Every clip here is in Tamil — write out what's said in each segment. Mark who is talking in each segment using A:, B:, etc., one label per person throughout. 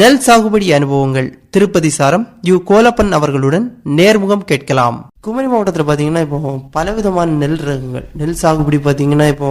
A: நெல் சாகுபடி அனுபவங்கள். திருப்பதி சாரம். யு. கோலப்பன் அவர்களுடன் நேர்முகம் கேட்கலாம். குமரி மாவட்டத்தில் பார்த்தீங்கன்னா இப்போ பலவிதமான நெல் ரகங்கள். நெல் சாகுபடி பார்த்தீங்கன்னா இப்போ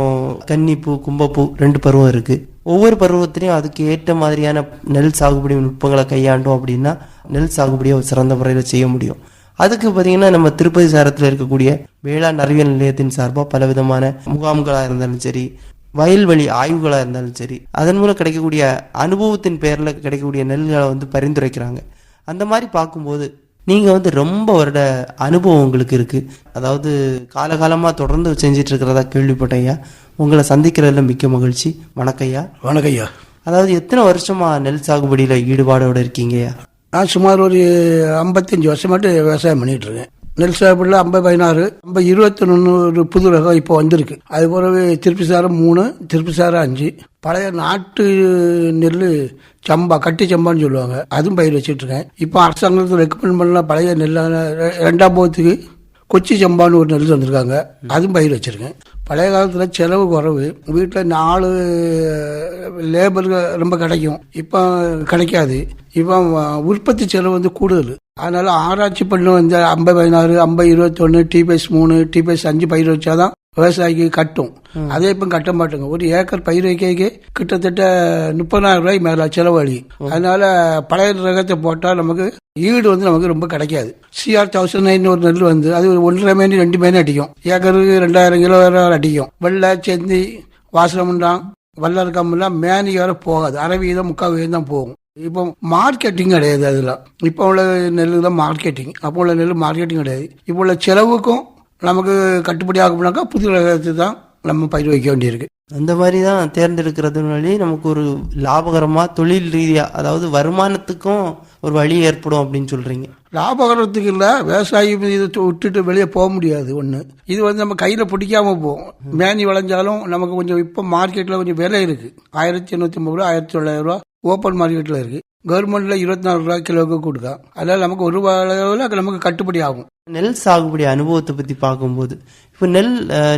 A: கன்னிப்பூ கும்பப்பூ ரெண்டு பருவம் இருக்கு. ஒவ்வொரு பருவத்திலையும் அதுக்கு ஏற்ற மாதிரியான நெல் சாகுபடி நுட்பங்களை கையாண்டோம் அப்படின்னா நெல் சாகுபடியை சிறந்த முறையில் செய்ய முடியும். அதுக்கு பார்த்தீங்கன்னா நம்ம திருப்பதி சாரத்தில் இருக்கக்கூடிய வேளாண் அறிவியல் நிலையத்தின் சார்பாக பல விதமான முகாம்களாக இருந்தாலும் சரி வயல்வெளி ஆய்வுகளாக இருந்தாலும் சரி அதன் மூலம் கிடைக்கக்கூடிய அனுபவத்தின் பேரில் கிடைக்கக்கூடிய நெல்களை வந்து பரிந்துரைக்கிறாங்க. அந்த மாதிரி பார்க்கும்போது நீங்கள் வந்து ரொம்ப வருட அனுபவம் உங்களுக்கு இருக்குது அதாவது காலகாலமாக தொடர்ந்து செஞ்சிட்டு இருக்கிறதா கேள்விப்பட்டேன் ஐயா. உங்களை சந்திக்கிறதுல மிக்க மகிழ்ச்சி. வணக்கம் ஐயா. அதாவது எத்தனை வருஷமா நெல் சாகுபடியில் ஈடுபாடோட இருக்கீங்கய்யா
B: நான் சுமார் ஒரு ஐம்பத்தஞ்சு வருஷமாட்டு விவசாயம் பண்ணிட்டு இருக்கேன். நெல் சாப்பிடல ஐம்பது பதினாறு ஐம்பது இருபத்தி ஒன்று புது ரகம் இப்போ வந்திருக்கு. அது போலவே திருப்பி சாரம் மூணு திருப்பி சாரம் அஞ்சு. பழைய நாட்டு நெல் சம்பா கட்டி சம்பான்னு சொல்லுவாங்க. அதுவும் பயிர் வச்சுட்ருக்கேன். இப்போ அரசாங்கத்தில் ரெக்கமெண்ட் பண்ணலாம் பழைய நெல் ரெ- ரெண்டாம் போகத்துக்கு கொச்சி சம்பான்னு ஒரு நெல் வந்திருக்காங்க அதுவும் பயிர் வச்சிருக்கேன். பழைய காலத்தில் செலவு குறைவு. வீட்டில் நாலு லேபர் ரொம்ப கிடைக்கும். இப்போ கிடைக்காது. இப்போ உற்பத்தி செலவு வந்து கூடுதல். அதனால ஆராய்ச்சி பண்ண வந்து ஐம்பது பதினாறு ஐம்பது இருபத்தொன்று டிபிஎஸ் மூணு டிபிஎஸ் அஞ்சு பயிர் வச்சாதான் விவசாயிக்கு கட்டும். அதே இப்போ கட்ட மாட்டோங்க. ஒரு ஏக்கர் பயிர் வைக்க கிட்டத்தட்ட முப்பதாயிரம் ரூபாய் மேல செலவழி. அதனால பழைய ரகத்தை போட்டால் நமக்கு ஈடு வந்து நமக்கு ரொம்ப கிடைக்காது. சிஆர் தௌசண்ட் நைன் ஒரு நெல் வந்து அது ஒரு ஒன்றரை மேனி ரெண்டு மேனி அடிக்கும். ஏக்கருக்கு ரெண்டாயிரம் கிலோ அடிக்கும். வெள்ளை செந்தி வாசனமுண்டாம் வல்லர் கம்பெல்லாம் மேனி வரை போகாது. அரை வீதம் முக்கால் வீதம் தான் போகும். இப்போ மார்க்கெட்டிங் கிடையாது அதில். இப்போ உள்ள நெல் தான் மார்க்கெட்டிங் அப்போ உள்ள நெல் மார்க்கெட்டிங் கிடையாது. இப்போ உள்ள செலவுக்கும் நமக்கு கட்டுப்படி ஆகும்னாக்கா புது ரகத்தை தான் நம்ம பயிர் வைக்க வேண்டியிருக்கு.
A: அந்த மாதிரி தான் தேர்ந்தெடுக்கிறதுனாலே நமக்கு ஒரு லாபகரமா தொழில் ரீதியா அதாவது வருமானத்துக்கும் ஒரு வழி ஏற்படும் அப்படின்னு சொல்றீங்க.
B: லாபகரத்துக்கு இல்லை விவசாயி இதை விட்டுட்டு வெளியே போக முடியாது ஒன்று இது வந்து நம்ம கையில் பிடிக்காம போகும். மேனி விளைஞ்சாலும் நமக்கு கொஞ்சம் இப்போ மார்க்கெட்டில் கொஞ்சம் விலை இருக்கு. ஆயிரத்தி எண்ணூற்றி ஐம்பது ரூபா ஆயிரத்தி தொள்ளாயிரம் ரூபா ஓப்பன் மார்க்கெட்டில் இருக்கு. கவர்மெண்ட்ல இருபத்தி நாலு ரூபா கிலோவுக்கு கொடுக்கா அதனால நமக்கு ஒரு அளவில் நமக்கு கட்டுப்படி ஆகும்.
A: நெல் சாகுபடி அனுபவத்தை பத்தி பார்க்கும்போது இப்போ நெல்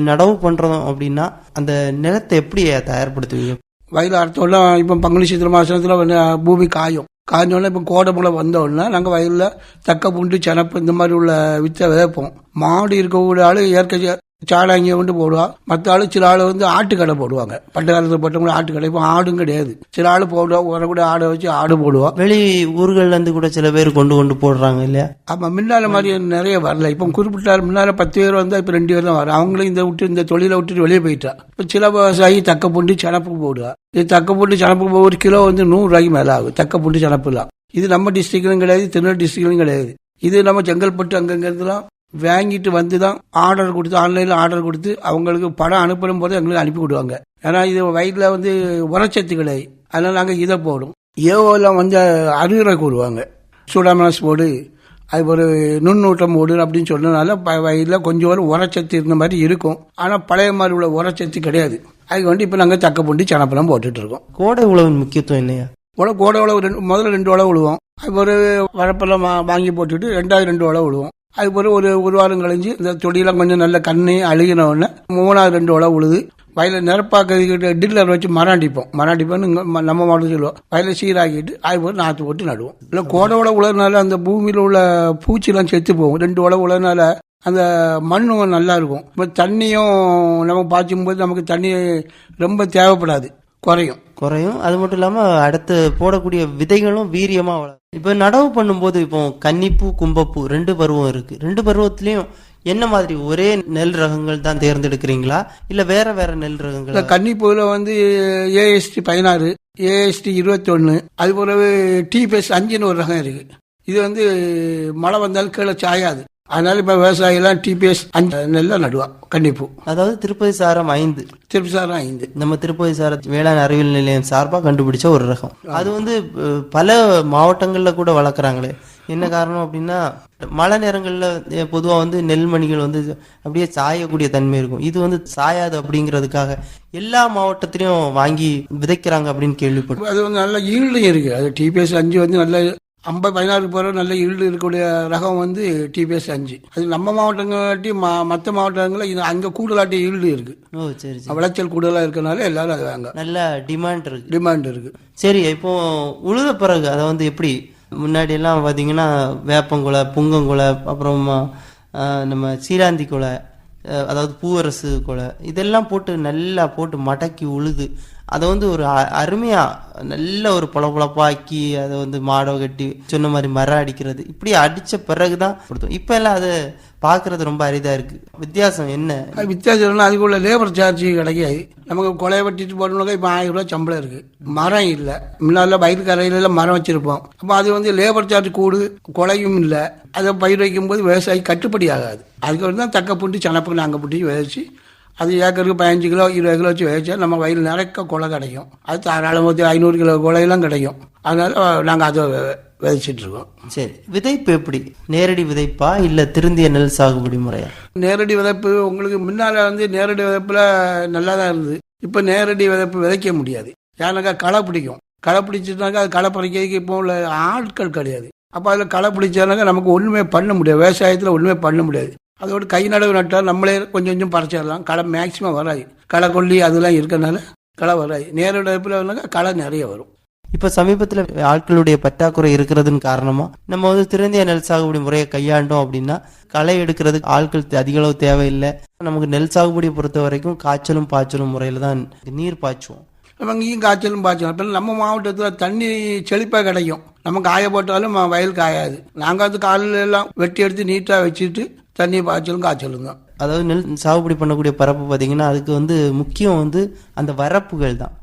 A: நடவு பண்றோம் அப்படின்னா அந்த நிலத்தை எப்படி தயார்படுத்துவீங்க?
B: வயல் அறுத்தோடலாம் இப்போ பங்குனி சித்திர மாசத்துல வந்து பூமி காயும். காய்ஞ்சோடனே இப்போ கோடை முளை வந்த உடனே நாங்கள் வயலில் தக்க பூண்டு செனப்பு இந்த மாதிரி உள்ள வித்தை விதைப்போம். மாடு இருக்கக்கூடிய ஆள் இயற்கை சா- சாடாங்கிய கொண்டு போடுவா. மற்ற ஆள் சில ஆள் வந்து ஆட்டுக்கடை போடுவாங்க. பட்ட காலத்தில் போட்டவங்க ஆட்டுக்கடை இப்போ ஆடும் கிடையாது. சில ஆள் போடுவா வரக்கூடிய ஆடை வச்சு ஆடு போடுவா.
A: வெளி ஊர்கள்ல இருந்து கூட சில பேர் கொண்டு கொண்டு போடுறாங்க இல்லையா?
B: ஆமா முன்னால மாதிரி நிறைய வரல. இப்போ குறிப்பிட்ட முன்னால பத்து பேர் வந்தா இப்போ ரெண்டு பேர் தான் வரும் அவங்களும் இந்த விட்டு இந்த தொழிலை விட்டுட்டு வெளியே போயிட்டா. இப்போ சில விவசாயி தக்க பூண்டு சனப்பு போடுவா. இது தக்க பூண்டு சனப்பு ஒரு கிலோ வந்து நூறு ரூபாய்க்கு மேல ஆகும். தக்க பூண்டு சனப்புலாம். இது நம்ம டிஸ்ட்ரிக்ட்லும் கிடையாது திருநெல் டிஸ்ட்ரிக்ட்லும் கிடையாது. இது நம்ம செங்கல்பட்டு அங்கங்க இருந்துலாம் வாங்கிட்டு வந்து தான் ஆர்டர் கொடுத்து ஆன்லைனில் ஆர்டர் கொடுத்து அவங்களுக்கு பணம் அனுப்பணும் போது எங்களுக்கு அனுப்பி விடுவாங்க. ஏன்னா இது வயிற்றில் வந்து உரச்சத்து கிடையாது அதனால நாங்கள் இதை போடும். ஏவோலாம் வந்து அறிவுரை கூறுவாங்க. சூடாமனாஸ் போடு அது ஒரு நுண்ணூட்டம் போடு அப்படின்னு சொன்னதுனால வயலில் கொஞ்சம் ஒரு உரச்சத்து இருந்த மாதிரி இருக்கும். ஆனால் பழைய மாதிரி உள்ள உரச்சத்து கிடையாது. அதுக்கு வந்து இப்போ நாங்கள் தக்க பூண்டி சனப்பெல்லாம் போட்டுட்டு இருக்கோம்.
A: கோடை உழவின் முக்கியத்துவம் என்னையா?
B: உழவு கோடை உழவு ரெண்டு முதல்ல ரெண்டு உழவு விழுவோம் அது ஒரு வரப்பெல்லாம் வாங்கி போட்டுட்டு ரெண்டாவது ரெண்டு உழவு விழுவோம் அது ஒரு ஒரு வாரம் கழிஞ்சு இந்த தொடியெல்லாம் கொஞ்சம் நல்ல கண்ணி அழுகின உடனே மூணாவது ரெண்டு உழவு உழுது வயலை நிரப்பாக்கிறதுக்கிட்ட டில்லர் வச்சு மராண்டிப்போம் மராண்டிப்போன்னு நம்ம மாவட்டம் சொல்லுவோம். வயலை சீராக்கிட்டு அதுபோல் நாற்று போட்டு நடுவோம். இல்லை கோடை உழவு உழறனால அந்த பூமியில் உள்ள பூச்சிலாம் செத்து போகும். ரெண்டு உழவு உழறனால அந்த மண்ணும் நல்லா இருக்கும். இப்போ தண்ணியும் நம்ம பாய்ச்சும் போது நமக்கு தண்ணி ரொம்ப தேவைப்படாது. குறையும்.
A: குறையும். அது மட்டும் இல்லாம அடுத்து போடக்கூடிய விதைகளும் வீரியமா வளரும். இப்போ நடவு பண்ணும்போது இப்போ கன்னிப்பூ கும்பப்பூ ரெண்டு பருவம் இருக்கு. ரெண்டு பருவத்திலயும் என்ன மாதிரி ஒரே நெல் ரகங்கள் தான் தேர்ந்தெடுக்கிறீங்களா? இல்ல வேற வேற நெல் ரகங்களா?
B: கன்னிப்பூவில் வந்து ஏஎஸ்டி பதினாறு ஏஎஸ்டி இருபத்தொன்று அது போலவே டிபிஎஸ் அஞ்சுன்னு ஒரு ரகம் இருக்கு. இது வந்து மழை வந்தாலும் கீழே சாயாது. அதனால இப்போ விவசாயிலாம் டிபிஎஸ் அஞ்சு நெல்லை நடுவா கன்னிப்பூ
A: அதாவது திருப்பதி சாரம் ஐந்து.
B: திருப்பி சாரம் ஐந்து.
A: நம்ம திருப்பதி சார வேளாண் அறிவியல் நிலையம் சார்பா கண்டுபிடிச்ச ஒரு ரகம். அது வந்து பல மாவட்டங்கள்ல கூட வளர்க்குறாங்களே. என்ன காரணம் அப்படின்னா மழை நேரங்கள்ல அஹ், பொதுவா வந்து நெல்மணிகள் வந்து அப்படியே சாயக்கூடிய தன்மை இருக்கும். இது வந்து சாயாது அப்படிங்கிறதுக்காக எல்லா மாவட்டத்திலையும் வாங்கி விதைக்கிறாங்க அப்படின்னு கேள்விப்பட்டோம்
B: அது வந்து நல்ல ஈல்டும் இருக்கு. அது டிபிஎஸ் அஞ்சு வந்து நல்ல ஐம்பது பதினாறுக்கு போகிற நல்ல ஈல்டு இருக்கக்கூடிய ரகம் வந்து டிபிஎஸ் அஞ்சு. அது நம்ம மாவட்டங்காட்டி மற்ற மாவட்டங்களில் இது அங்கே கூடுதலாட்டி ஈல்டு இருக்குது
A: ஓ சரி சரி.
B: விளைச்சல் கூடுதலாக இருக்கனால எல்லாரும் அதை வாங்க.
A: நல்ல டிமாண்ட் இருக்கு.
B: டிமாண்ட் இருக்குது
A: சரி இப்போ உழுத பிறகு அதை வந்து எப்படி? முன்னாடி எல்லாம் பார்த்தீங்கன்னா வேப்பங்குலை புங்கங்குலை அப்புறம் நம்ம சீராந்தி குலை அதாவது பூவரசு குலை இதெல்லாம் போட்டு நல்லா போட்டு மடக்கி உழுது. அதை வந்து ஒரு அ- அருமையா நல்ல ஒரு பொலப்பொலப்பாக்கி அதை வந்து மாடோ கட்டி சொன்ன மாதிரி மரம் அடிக்கிறது இப்படி அடிச்ச பிறகுதான் கொடுத்தோம். இப்ப எல்லாம் அதை பார்க்கிறது ரொம்ப அரிதா இருக்கு. வித்தியாசம் என்ன?
B: வித்தியாசம் அதுக்கு உள்ள லேபர் சார்ஜ் கிடைக்காது. நமக்கு கொலை வெட்டிட்டு போடணுங்க இப்போ ஆயிரம் ரூபாய் சம்பளம் இருக்கு. மரம் இல்லை. முன்னால பயிர் கரையில மரம் வச்சிருப்போம். அப்போ அது வந்து லேபர் சார்ஜ் கூடு கொலையும் இல்லை. அதை பயிர் வைக்கும்போது விவசாயி கட்டுப்படி ஆகாது. அதுக்கு வந்து தான் தக்க புண்டி சனப்பு நாங்கள் புட்டி விதைச்சி அது ஏக்கருக்கு பதினஞ்சு கிலோ இருபது கிலோ வச்சு விதைச்சா நம்ம வயல் நிறைக்க கொலை கிடைக்கும். அது தாராளமாக ஐநூறு கிலோ கொலையெல்லாம் கிடைக்கும். அதனால நாங்கள் அதை விதைச்சிட்டு இருக்கோம்
A: சரி. விதைப்பு எப்படி? நேரடி விதைப்பா இல்ல திருந்திய நெல் சாகுபடி முறையா?
B: நேரடி விதைப்பு உங்களுக்கு முன்னால் வந்து நேரடி விதைப்புல நல்லா தான் இருந்தது. இப்போ நேரடி விதைப்பு விதைக்க முடியாது. ஏன்னாக்கா களை பிடிக்கும். களை பிடிச்சிட்டாக்கா அது களை பறிக்கிறதுக்கு இப்போ உள்ள ஆட்கள் கிடையாது. அப்போ அதில் களை பிடிச்சானாக்கா நமக்கு ஒன்றுமே பண்ண முடியாது. விவசாயத்தில் ஒன்றுமே பண்ண முடியாது. அதோட கை நடவு நட்டால் நம்மளே கொஞ்சம் கொஞ்சம் பறிச்சிடலாம். களை மேக்சிமம் வராது. களை கொல்லி அதெல்லாம் இருக்கறனால களை வராது. நேரடி விதைப்புல வந்தாக்கா களை நிறைய வரும்.
A: இப்ப சமீபத்துல ஆட்களுடைய பற்றாக்குறை இருக்கிறதுன்னு காரணமா நம்ம வந்து திருந்திய நெல் சாகுபடி முறையை கையாண்டோம் அப்படின்னா களை எடுக்கிறதுக்கு ஆட்கள் அதிக அளவு தேவையில்லை. நமக்கு நெல் சாகுபடியை பொறுத்த வரைக்கும் காய்ச்சலும் பாய்ச்சலும் முறையில தான் நீர் பாய்ச்சுவோம்.
B: நம்ம இங்கேயும் காய்ச்சலும் பாய்ச்சலும். இப்போ நம்ம மாவட்டத்தில் தண்ணி செழிப்பாக கிடைக்கும். நம்ம காய போட்டாலும் வயல் காயாது. நாங்கள் வந்து காலையில எல்லாம் வெட்டி எடுத்து நீட்டாக வச்சுட்டு தண்ணி பாய்ச்சலும் காய்ச்சலும் தான்
A: அதாவது நெல் சாகுபடி பண்ணக்கூடிய பரப்பு பார்த்தீங்கன்னா அதுக்கு வந்து முக்கியம் வந்து அந்த வரப்புகள் தான்.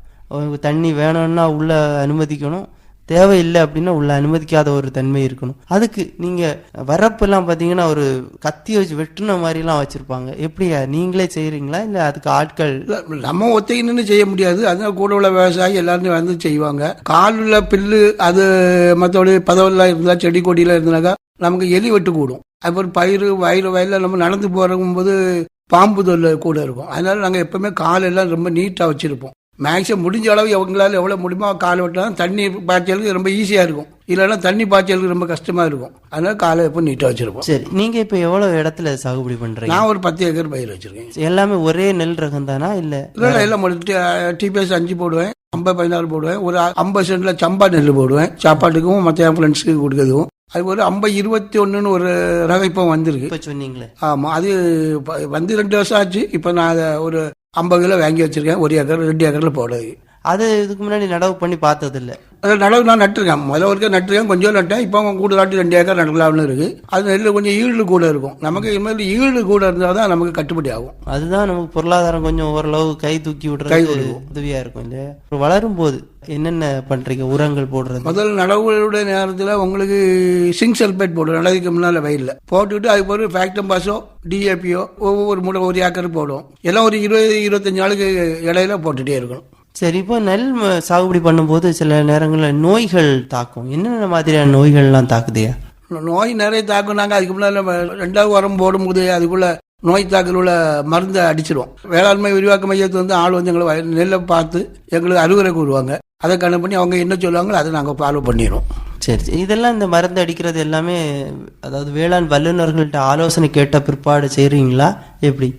A: தண்ணி வேணும்னா உள்ள அனுமதிக்கணும். தேவையில்லை அப்படின்னா உள்ள அனுமதிக்காத ஒரு தன்மை இருக்கணும். அதுக்கு நீங்க வரப்பெல்லாம் பார்த்தீங்கன்னா ஒரு கத்தி வச்சு வெட்டுன மாதிரிலாம் வச்சிருப்பாங்க. எப்படியா? நீங்களே செய்றீங்களா? இல்ல அதுக்கு ஆட்கள்?
B: நம்ம ஒத்தைக்கு நின்று செய்ய முடியாது. அதனால கூட உள்ள விவசாயி எல்லாருமே வந்து செய்வாங்க. காலில் பில்லு அது மற்றபடி பதவெல்லாம் இருந்தா செடி கொடியெல்லாம் இருந்தாக்கா நமக்கு எலி வெட்டு கூடும். அப்புறம் பயிர் வயல் வயலில் நம்ம நடந்து போகும்போது பாம்பு தொல்லை கூட இருக்கும். அதனால நாங்கள் எப்பவுமே காலெல்லாம் ரொம்ப நீட்டாக வச்சிருப்போம். மேக்ஸிமம் முடிஞ்ச அளவு எவங்களால எவ்வளோ முடியுமோ கால் வெட்டினா தண்ணி பாய்ச்சலுக்கு ரொம்ப ஈஸியாக இருக்கும். இல்லைன்னா தண்ணி பாய்ச்சலுக்கு ரொம்ப கஷ்டமாக இருக்கும். அதனால காலை எப்போ நீட்டாக வச்சிருப்போம்.
A: சரி நீங்க இப்ப எவ்வளவு இடத்துல சாகுபடி பண்றீங்க?
B: நான் ஒரு பத்து ஏக்கர் பயிர் வச்சிருக்கேன்.
A: எல்லாமே ஒரே நெல் ரகம் தானா இல்ல
B: இல்லை இல்லை டிபிஎஸ் அஞ்சு போடுவேன் ஐம்பது பதினாறு போடுவேன் ஒரு ஐம்பது சென்ட்ல சம்பா நெல் போடுவேன். சாப்பாட்டுக்கும் மற்ற ஃப்ரெண்ட்ஸுக்கு கொடுக்கறதுக்கும். அது ஒரு ஐம்பது இருபத்தி ஒன்றுன்னு ஒரு ரகம் இப்போ வந்திருக்கு.
A: இப்ப சொன்னீங்களே.
B: ஆமாம் அது வந்து ரெண்டு வருஷம் ஆச்சு. இப்போ நான் அதை ஒரு ஐம்பது கிலோ வாங்கி வச்சிருக்கேன். ஒரு ஏக்கர் ரெண்டு ஏக்கரில் போடுறது
A: அது இதுக்கு முன்னாடி நடவு பண்ணி பார்த்தது இல்ல
B: அதில் நடவு நான் நட்டுருக்கேன். முதல்ல ஒருக்க நட்டுருக்கேன் கொஞ்சம் நட்டேன் இப்போ கூடுதலாட்டி ரெண்டு ஏக்கர் நடக்கலாம்னு இருக்கு. அது நெல் கொஞ்சம் ஈடு கூட இருக்கும். நமக்கு இனிமேல் ஈடு கூட இருந்தால் தான் நமக்கு கட்டுப்படி ஆகும்.
A: அதுதான் நமக்கு பொருளாதாரம் கொஞ்சம் ஓரளவு கை தூக்கி விடுறது உதவியா இருக்கும் இல்லையா? வளரும் போது என்னென்ன பண்றீங்க? உரங்கள் போடுறது.
B: முதல் நடவுகளுடைய நேரத்தில் உங்களுக்கு சிங்க் சல்பேட் போடும் நடவுக்கு முன்னால் வயலில். போட்டுவிட்டு அதுக்கு பிறகு ஃபேக்டம் பாஸோ டிஏபியோ ஒவ்வொரு மூட ஒரு ஏக்கர் போடும் எல்லாம் ஒரு இருபது இருபத்தஞ்சு நாளுக்கு இடையில போட்டுட்டே இருக்கணும்.
A: சரி இப்போ நெல் சாகுபடி பண்ணும்போது சில நேரங்களில் நோய்கள் தாக்கும். என்னென்ன மாதிரியான நோய்கள்லாம் தாக்குதையா
B: நோய் நிறைய தாக்கும். நாங்கள் அதுக்கு முன்னால் ரெண்டாவது உரம் போடும்போது அதுக்குள்ள நோய் தாக்கல் உள்ள மருந்தை அடிச்சிடுவோம் வேளாண்மை விரிவாக்க மையத்தை வந்து ஆள் வந்து எங்களை நெல்லை பார்த்து எங்களுக்கு அறிவுரை கூறுவாங்க. அதை கணக்கு பண்ணி அவங்க என்ன சொல்லுவாங்களோ அதை நாங்கள் ஃபாலோ பண்ணிடுவோம்
A: சரி சரி. இதெல்லாம் இந்த மருந்து அடிக்கிறது எல்லாமே அதாவது வேளாண் வல்லுநர்கள்ட்ட ஆலோசனை கேட்ட பிற்பாடு செய்றீங்களா? எப்படி?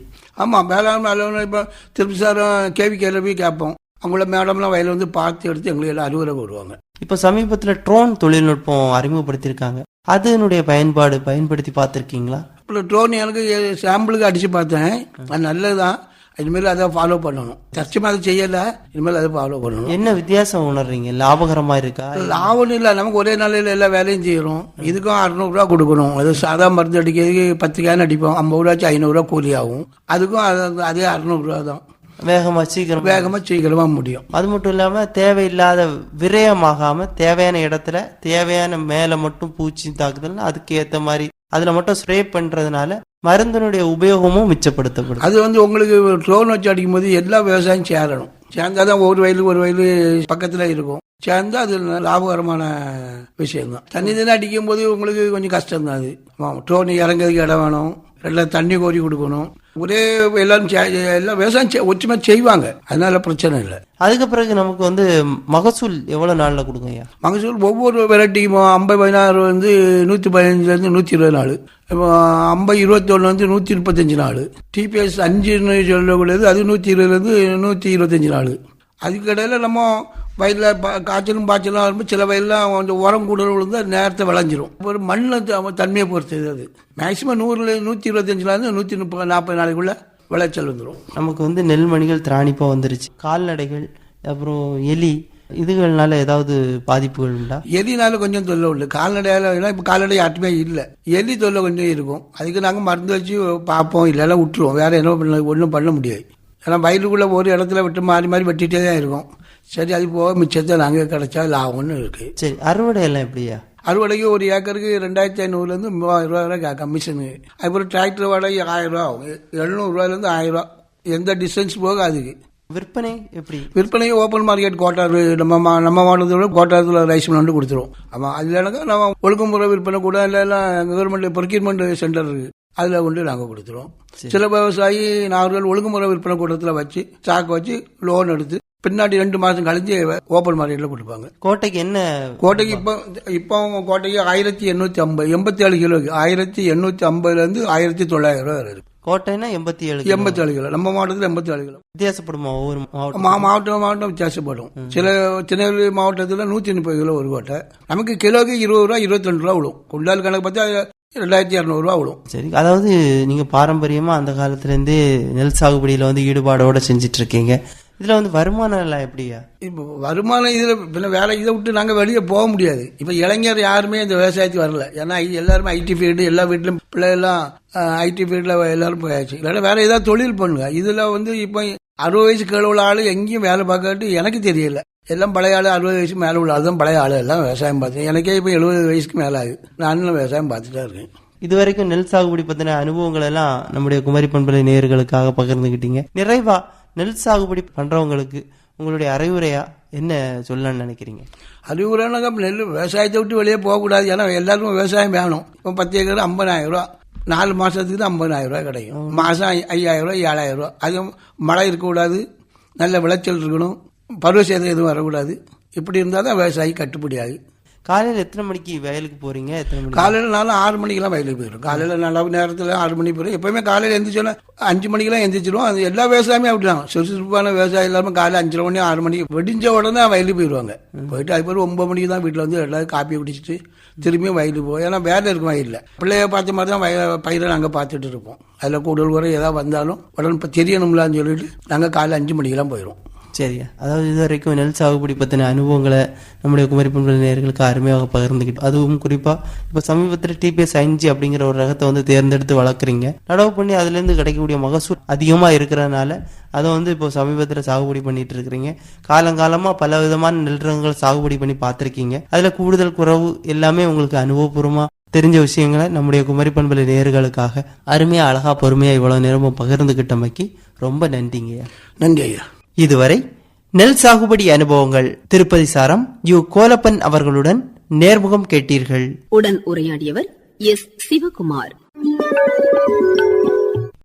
B: ஆமாம் வேளாண்மை அலுவலர் இப்போ திருப்பி சாரும் கேவி போய் கேட்போம். அவங்கள மேடம்லாம் வயலில் வந்து பார்த்து எடுத்து எங்களுக்கு எல்லாம் அறிவுரை கூறுவாங்க
A: இப்போ சமீபத்தில் ட்ரோன் தொழில்நுட்பம் அறிமுகப்படுத்தியிருக்காங்க. அதனுடைய பயன்பாடு பயன்படுத்தி பார்த்துருக்கீங்களா?
B: அப்புறம் ட்ரோன் எனக்கு சாம்பிளுக்கு அடித்து பார்த்தேன். அது நல்லதுதான். இனிமேல் அதை ஃபாலோ பண்ணணும். தற்சமாக அதை செய்யலை. இனிமேல் அதை ஃபாலோ பண்ணணும்.
A: என்ன வித்தியாசம் உணர்றீங்க? லாபகரமா இருக்கா?
B: லாபம் இல்லை. நமக்கு ஒரே நாளையில் எல்லா வேலையும் செய்கிறோம் இதுக்கும் அறநூறுரூவா கொடுக்கணும். அது சாதா மருந்து அடிக்கிறதுக்கு பத்து கேன் அடிப்போம். ஐம்பது ரூபாச்சு ஐநூறுரூவா கூலி ஆகும். அதுக்கும் அது அதே அறநூறுரூவா தான்.
A: வேகமா சீக்கிரம்
B: வேகமாக சீக்கிரமாக முடியும்.
A: அது மட்டும் இல்லாம தேவையில்லாத விரயமாகாம தேவையான இடத்துல தேவையான மேல மட்டும் பூச்சி தாக்குதல் அதுக்கு ஏத்த மாதிரி அதுல மட்டும் ஸ்ப்ரே பண்றதுனால மருந்தினுடைய உபயோகமும் மிச்சப்படுத்தப்படும்
B: அது வந்து உங்களுக்கு ட்ரோன் வச்சு அடிக்கும்போது எல்லா விவசாயம் சேரணும். சேர்ந்தா தான் ஒரு வயலு ஒரு வயலு பக்கத்தில் இருக்கும். சேர்ந்தா அது லாபகரமான விஷயம்தான். தண்ணி தானே அடிக்கும் போது உங்களுக்கு கொஞ்சம் கஷ்டம் தான் அது ட்ரோன் இறங்குறதுக்கு இடம் வேணும். ரெண்டாவது தண்ணி கோரி கொடுக்கணும். ஒரே எல்லாரும் எல்லாம் விவசாயம் ஒற்றுமை செய்வாங்க. அதனால பிரச்சனை இல்லை.
A: அதுக்கு பிறகு நமக்கு வந்து மகசூல் எவ்வளவு நாள்ல கொடுங்க ஐயா?
B: மகசூல் ஒவ்வொரு வெரைட்டியும் ஐம்பது பதினாறு வந்து நூற்றி பதினஞ்சுலேருந்து நூற்றி இருபது நாள். இப்போ ஐம்பது இருபத்தொன்று வந்து நூற்றி முப்பத்தஞ்சு நாள். டிபிஎஸ் அஞ்சுன்னு சொல்லக்கூடியது அது நூற்றி இருபதுலேருந்து நூற்றி இருபத்தஞ்சு நாள். அதுக்கிடையில் நம்ம வயலில் பா காய்ச்சலும் பாய்ச்சலும் வரும்போது சில வயல்லாம் கொஞ்சம் உரம் கூடுதல் விழுந்து நேரத்தை விளைஞ்சிரும். ஒரு மண்ணில் தன்மையை பொறுத்தது அது. மேக்ஸிமம் நூறுல நூற்றி இருபத்தஞ்சிலேருந்து நூற்றி முப்பது நாற்பது நாளைக்குள்ள விளைச்சல் வந்துடும்
A: நமக்கு வந்து நெல்மணிகள் திராணிப்பா வந்துருச்சு. கால்நடைகள் அப்புறம் எலி இதுகள்னால ஏதாவது பாதிப்புகள் உண்டா?
B: எலினால கொஞ்சம் தொல்லை உண்டு. கால்நடையால இப்போ கால்நடை யாருமே இல்லை. எலி தொல்லை கொஞ்சம் இருக்கும். அதுக்கு நாங்கள் மருந்து வச்சு பார்ப்போம் இல்லைன்னா விட்டுருவோம். வேற என்ன பண்ண ஒன்றும் பண்ண முடியாது. ஏன்னா வயலுக்குள்ளே ஒரு இடத்துல விட்டு மாறி மாறி வெட்டிகிட்டே தான் இருக்கும். சரி அது போக மிச்சத்தை நாங்கள் கிடைச்சா லாபம்னு இருக்குது
A: சரி அறுவடை எல்லாம் எப்படியா?
B: அறுவடைக்கு ஒரு ஏக்கருக்கு ரெண்டாயிரத்தி ஐநூறுலேருந்து மூவாயிரம் ரூபா வரை கமிஷனு அதுக்கப்புறம் டிராக்டர் வாடகை ஆயிரம் ரூபா ஆகும். எழுநூறுவாயிலேருந்து ஆயிரம் ரூபா எந்த டிஸ்டன்ஸ் போக அதுக்கு
A: விற்பனை எப்படி?
B: விற்பனையும் ஓப்பன் மார்க்கெட் கோட்டார் நம்ம மா- நம்ம மாவட்டத்தோட கோட்டாரத்தில் ரைஸ் வந்து கொடுத்துருவோம் ஆமாம் அதில் எனக்கு நம்ம ஒழுங்குமுறை விற்பனை கூட இல்லைன்னா கவர்மெண்ட் ப்ரொக்யூர்மெண்ட் சென்டர் இருக்கு. அதில் கொண்டு நாங்கள் கொடுத்துருவோம். சில விவசாயி நாங்கள் ஒழுங்குமுறை விற்பனை கூட்டத்தில் வச்சு சாக்கு வச்சு லோன் எடுத்து பின்னாடி ரெண்டு மாதம் கழிஞ்சு ஓப்பன் மார்க்கெட்டில் கொடுப்பாங்க.
A: கோட்டைக்கு என்ன
B: கோட்டைக்கு இப்போ இப்போ கோட்டைக்கு ஆயிரத்தி எண்ணூற்றி ஐம்பது எண்பத்தி ஏழு கிலோக்கு ஆயிரத்தி எண்ணூற்றி ஐம்பதுலேருந்து ஆயிரத்தி தொள்ளாயிரம் ரூபா இருக்கு.
A: கோட்டைன்னா எண்பத்தி ஏழு கிலோ.
B: எண்பத்தி ஏழு கிலோ. நம்ம மாவட்டத்தில் எண்பத்தி ஏழு கிலோ.
A: வித்தியாசப்படுமா ஒவ்வொரு மாவட்டம்
B: மாவட்டம் மாவட்டம் வித்தியாசப்படும். சில திருநெல்வேலி மாவட்டத்தில் நூற்றி முப்பது கிலோ ஒரு கோட்டை. நமக்கு கிலோக்கு இருபது ரூபா இருபத்தி ரெண்டு ரூபா விடும் குண்டால் கணக்கு பார்த்தா ரெண்டாயிரத்தி இரநூறுவா விடும்
A: சரி அதாவது நீங்க பாரம்பரியமா அந்த காலத்துல இருந்தே நெல் சாகுபடியில வந்து ஈடுபாடோட செஞ்சிட்டு இருக்கீங்க. இதுல வந்து வருமானம் எல்லாம் எப்படியா?
B: இப்போ வருமானம் இதில் பின்ன வேலை இதை விட்டு நாங்கள் வெளியே போக முடியாது. இப்போ இளைஞர் யாருமே இந்த விவசாயத்துக்கு வரல. ஏன்னா எல்லாருமே ஐடி ஃபீல்டு எல்லா வீட்டிலும் பிள்ளைகள்லாம் ஐடி ஃபீல்டில் எல்லாரும் போயாச்சு. இல்லைன்னா வேற ஏதாவது தொழில் பண்ணுங்க. இதில் வந்து இப்போ அறுபது வயசு கீழே உள்ள ஆள் எங்கேயும் வேலை பார்க்கட்டு எனக்கு தெரியல. எல்லாம் பழைய ஆள் அறுபது வயசு மேலே உள்ள ஆள் தான் பழைய ஆள். எல்லாம் விவசாயம் பார்த்து எனக்கே இப்போ எழுபது வயசுக்கு மேலே ஆகுது. நானும் விவசாயம் பார்த்துட்டு தான் இருக்கேன்.
A: இதுவரைக்கும் நெல் சாகுபடி பத்தின அனுபவங்கள் எல்லாம் நம்முடைய குமரி பண்பலை நேயர்களுக்காக பகிர்ந்துகிட்டீங்க. நிறைவா நெல் சாகுபடி பண்றவங்களுக்கு உங்களுடைய அறிவுரையா? என்ன சொல்லலாம்னு நினைக்கிறீங்க?
B: அறிவுரைனாக்க நெல் விவசாயத்தை விட்டு வெளியே போகக்கூடாது. ஏன்னா எல்லாருக்கும் விவசாயம் வேணும். இப்போ பத்து ஏக்கர் ஐம்பதாயிரம் ரூபா. நாலு மாசத்துக்கு தான் ஐம்பதாயிரம் கிடைக்கும். மாசம் ஐ- ஐயாயிரம் ரூபாய் ஏழாயிரம் ரூபாய் அது மழை இருக்கக்கூடாது. நல்ல விளைச்சல் இருக்கணும். பருவ சேதம் எதுவும் வரக்கூடாது. இப்படி இருந்தால் தான் விவசாயி கட்டுப்படி ஆகும்
A: காலையில் எத்தனை மணிக்கு வயலுக்கு போறீங்க? எத்தனை மணி
B: காலையில் நாளும் ஆறு மணிக்கெல்லாம் வயலுக்கு போயிடும் காலையில் நல்ல நேரத்தில் ஆறு மணிக்கு போயிடும் எப்பவுமே காலையில் எந்திரிச்சோன்னா அஞ்சு மணிக்கெல்லாம் எந்திரிச்சிடுவோம் அது எல்லா விவசாயமே அப்படிதான். சுறுசுறுப்பான விவசாயம் இல்லாமல் காலையில் அஞ்சரை மணி ஆறு மணிக்கு வெடிஞ்ச உடனே வயலுக்கு போயிடுவாங்க. போயிட்டு அதுக்கப்புறம் ஒன்பது மணிக்கு தான் வீட்டில் வந்து எல்லாரும் காப்பி குடிச்சிட்டு திரும்பியும் வயலுக்கு போவோம். ஏன்னா வேலை இருக்கும் வயலில். பிள்ளைய பார்த்த மாதிரி தான் வய பயிரை நாங்கள் பார்த்துட்டு இருப்போம். அதில் கூடுதல் குறை ஏதாவது வந்தாலும் உடனே இப்போ தெரியணும்லான்னு சொல்லிட்டு நாங்கள் காலையில் அஞ்சு மணிக்கெல்லாம் போயிடுவோம்.
A: சரியா. அதாவது இது வரைக்கும் நெல் சாகுபடி பற்றின அனுபவங்களை நம்முடைய குமரி பண்பலை நேயர்களுக்கு அருமையாக பகிர்ந்துக்கிட்டோம் அதுவும் குறிப்பாக இப்போ சமீபத்தில் டிபிஎஸ் அஞ்சு அப்படிங்கிற ஒரு ரகத்தை வந்து தேர்ந்தெடுத்து வளர்க்குறீங்க. நடவு பண்ணி அதுலேருந்து கிடைக்கக்கூடிய மகசூல் அதிகமாக இருக்கிறதுனால அதை வந்து இப்போ சமீபத்தில் சாகுபடி பண்ணிட்டு இருக்கிறீங்க. காலங்காலமாக பல விதமான நெல் ரகங்கள் சாகுபடி பண்ணி பார்த்துருக்கீங்க. அதில் கூடுதல் குறவு எல்லாமே உங்களுக்கு அனுபவபூர்வமாக தெரிஞ்ச விஷயங்களை நம்முடைய குமரி பண்பலை நேயர்களுக்காக அருமையாக அழகாக பொறுமையாக இவ்வளோ நேரமும் பகிர்ந்துக்கிட்டமைக்கு ரொம்ப நன்றிங்கய்யா.
B: நன்றி ஐயா
A: இதுவரை நெல் சாகுபடி அனுபவங்கள் திருப்பதி சாரம் யு. கோலப்பன் அவர்களுடன் நேர்முகம் கேட்டீர்கள்.
C: உடன் உரையாடியவர் எஸ். சிவகுமார்.